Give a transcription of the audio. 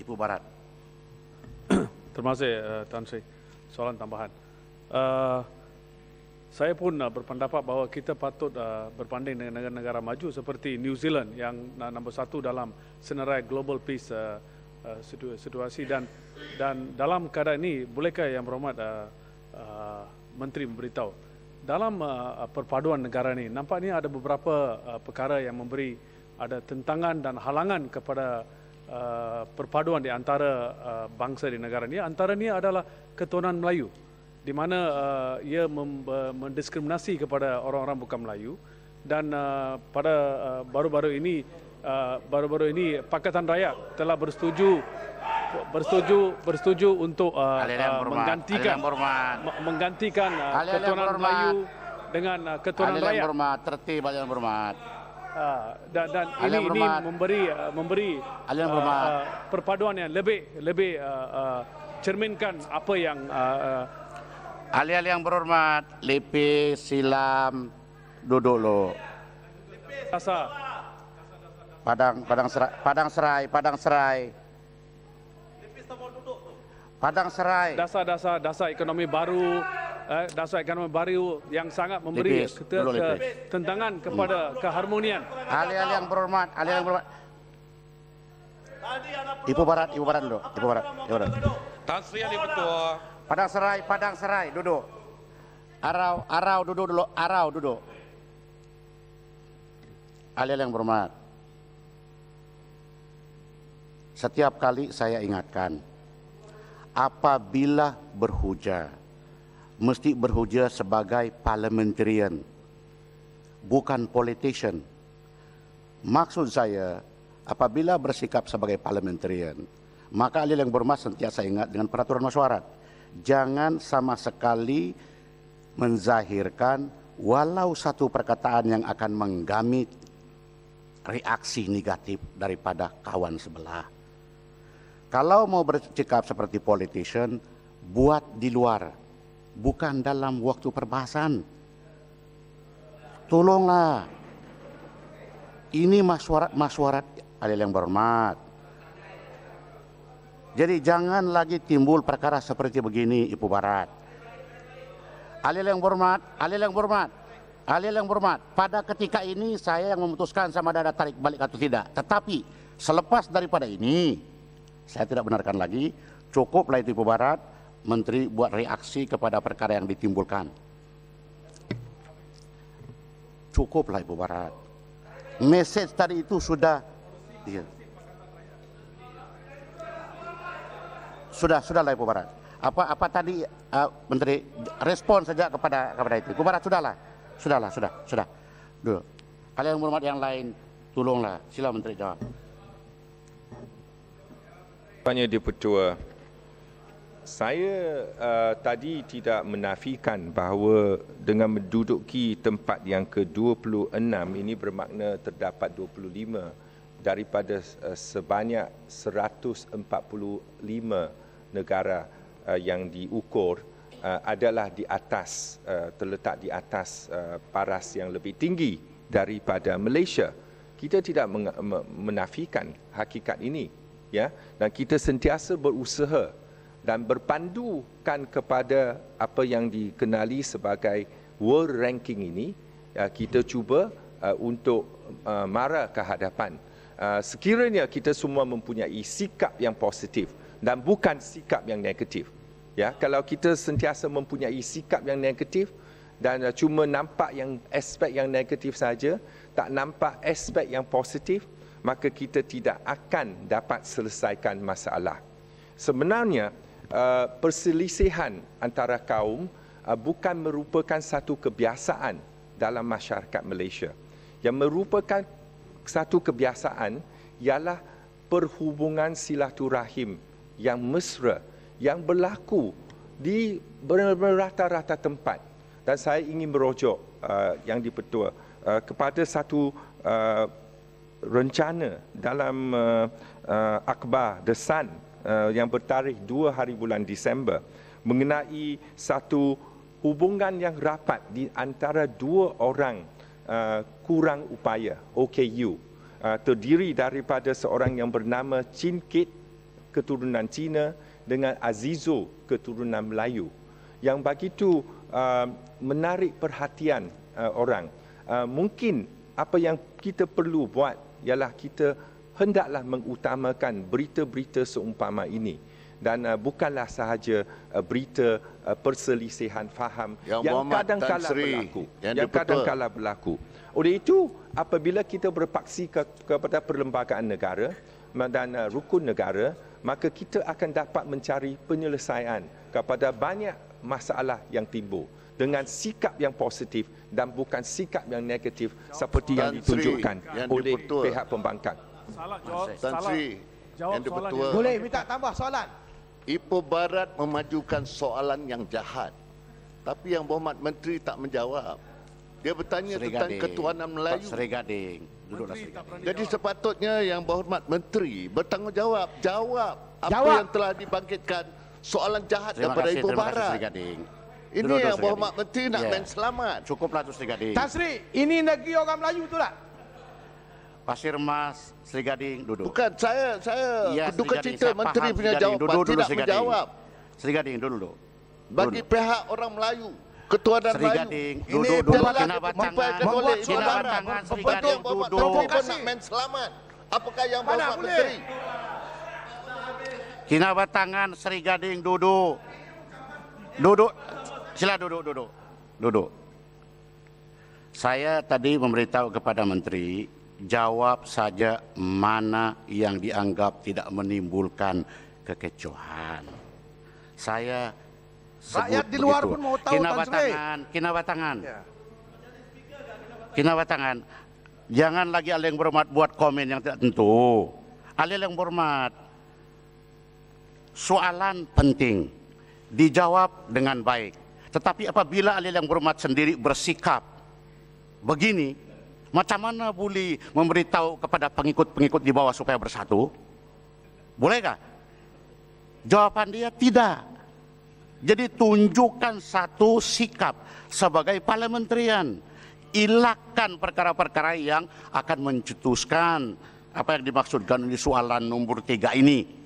Ibu Barat. Terima kasih uh, Tan Sri. Soalan tambahan. Uh, saya pun uh, berpendapat bahawa kita patut uh, berbanding dengan negara-negara maju seperti New Zealand yang uh, nombor satu dalam senarai global peace uh, uh, situasi dan dan dalam keadaan ini bolehkah yang berhormat uh, uh, menteri memberitahu dalam uh, perpaduan negara ini nampaknya ada beberapa uh, perkara yang memberi ada tentangan dan halangan kepada uh, perpaduan di antara uh, bangsa di negara ini antaranya adalah keturunan Melayu di mana uh, ia mem, uh, mendiskriminasi kepada orang-orang bukan Melayu dan uh, pada uh, baru-baru ini uh, baru-baru ini Pakatan Rakyat telah bersetuju bersetuju bersetuju untuk uh, uh, menggantikan menggantikan uh, keturunan Melayu dengan uh, keturunan Rakyat. Berhormat, tertib berhormat. Uh, dan dan ini ini memberi uh, memberi uh, uh, perpaduan yang lebih lebih uh, uh, cerminkan apa yang uh, uh, Ahli-ahli yang berhormat, Lipi, Silam, duduk lo. Asa. Padang, Padang Serai, Padang Serai, Padang Serai. Padang Serai. Dasar-dasar dasar ekonomi baru, eh, dasar ekonomi baru yang sangat memberi Lipis, ke, tentangan kepada hmm. keharmonian. Ahli-ahli yang berhormat, ahli yang berhormat. Ibu Barat, Ibu Barat dulu. Ibu Barat, Ibu Barat. Tan Sri Ali Ketua. Padang Serai, Padang Serai, duduk. Arau, Arau duduk dulu, Arau duduk. Ahli yang berhormat. Setiap kali saya ingatkan, apabila berhujah, mesti berhujah sebagai parliamentarian, bukan politician. Maksud saya, apabila bersikap sebagai parliamentarian, maka ahli yang berhormat sentiasa ingat dengan peraturan masyarakat jangan sama sekali menzahirkan walau satu perkataan yang akan menggamit reaksi negatif daripada kawan sebelah. Kalau mau bercakap seperti politician, buat di luar, bukan dalam waktu perbahasan. Tolonglah. Ini masyarakat adil yang berhormat. Jadi jangan lagi timbul perkara seperti begini Ibu Barat. Alil yang berhormat, alil yang berhormat, alil yang berhormat. Pada ketika ini saya yang memutuskan sama dada tarik balik atau tidak. Tetapi selepas daripada ini, saya tidak benarkan lagi. Cukuplah itu Ibu Barat, Menteri buat reaksi kepada perkara yang ditimbulkan. Cukuplah Ibu Barat. Message tadi itu sudah... Iya. sudah sudahlah Ibu Barat. Apa apa tadi uh, Menteri respon saja kepada kepada itu. Ibu Barat sudahlah. Sudahlah, sudah, sudah. Dulu. Kalian hormat yang lain tolonglah. Sila Menteri jawab. Tanya di Petua. Saya uh, tadi tidak menafikan bahawa dengan menduduki tempat yang ke-26 ini bermakna terdapat 25 daripada uh, sebanyak 145 negara uh, yang diukur uh, adalah di atas uh, terletak di atas uh, paras yang lebih tinggi daripada Malaysia. Kita tidak menafikan hakikat ini ya dan kita sentiasa berusaha dan berpandukan kepada apa yang dikenali sebagai world ranking ini uh, kita cuba uh, untuk uh, mara ke hadapan uh, sekiranya kita semua mempunyai sikap yang positif dan bukan sikap yang negatif. Ya, kalau kita sentiasa mempunyai sikap yang negatif dan cuma nampak yang aspek yang negatif saja, tak nampak aspek yang positif, maka kita tidak akan dapat selesaikan masalah. Sebenarnya uh, perselisihan antara kaum uh, bukan merupakan satu kebiasaan dalam masyarakat Malaysia. Yang merupakan satu kebiasaan ialah perhubungan silaturahim yang mesra yang berlaku di berata-rata tempat dan saya ingin merujuk uh, yang dipetua uh, kepada satu uh, rencana dalam uh, uh, akhbar The Sun uh, yang bertarikh 2 hari bulan Disember mengenai satu hubungan yang rapat di antara dua orang uh, kurang upaya OKU uh, terdiri daripada seorang yang bernama Chin Kit keturunan Cina dengan Azizo keturunan Melayu yang begitu uh, menarik perhatian uh, orang. Uh, mungkin apa yang kita perlu buat ialah kita hendaklah mengutamakan berita-berita seumpama ini. Dan uh, bukanlah sahaja uh, berita uh, perselisihan faham yang, yang kadang-kala berlaku. yang, yang kadang-kala berlaku. Oleh itu apabila kita berpaksi ke, kepada perlembagaan negara dan uh, rukun negara maka kita akan dapat mencari penyelesaian kepada banyak masalah yang timbul. Dengan sikap yang positif dan bukan sikap yang negatif seperti yang ditunjukkan yang oleh pihak pembangkang. Salah jawab. Tan Sri, jawab yang dipertua. Boleh minta tambah soalan. Ipoh Barat memajukan soalan yang jahat. Tapi yang Berhormat Menteri tak menjawab. Dia bertanya Seri tentang Gading. ketuhanan Melayu. Pak Seri Gading. Duduklah Seri Gading. Jadi sepatutnya yang Berhormat Menteri bertanggungjawab. Jawab apa jawab. yang telah dibangkitkan soalan jahat terima daripada kasih, Ipoh Barat. Terima kasih Seri Gading. Ini duduk, yang Berhormat Menteri nak yeah. main selamat. Cukuplah tu Seri Gading. Tan Sri, ini negeri orang Melayu tu tak? Pasir Mas, Sri Gading, duduk. Bukan, saya saya ya, duka cita Menteri punya jawapan duduk, duduk, tidak Sri menjawab. Sri Gading, duduk dulu. Bagi duduk. pihak orang Melayu, Ketua dan Sri Gading, duduk, ini duduk. Kena batangan, membuat kena batangan, Sri Gading, duduk. Provokasi. Nak main selamat. Apakah yang Berhormat Menteri? Kena batangan, Sri Gading, duduk. Duduk. Sila duduk, duduk. Duduk. Saya tadi memberitahu kepada Menteri, jawab saja mana yang dianggap tidak menimbulkan kekecohan. Saya sebut Rakyat di luar begitu. pun mau tahu kinabatangan, kinabatangan. Ya. Kinabatangan. Jangan lagi ada yang berhormat buat komen yang tidak tentu. Alih yang berhormat. Soalan penting. Dijawab dengan baik. Tetapi apabila alih yang berhormat sendiri bersikap begini, macam mana boleh memberitahu kepada pengikut-pengikut di bawah supaya bersatu? Bolehkah? Jawapan dia tidak. Jadi tunjukkan satu sikap sebagai parliamentarian. Ilakan perkara-perkara yang akan mencetuskan apa yang dimaksudkan di soalan nomor tiga ini.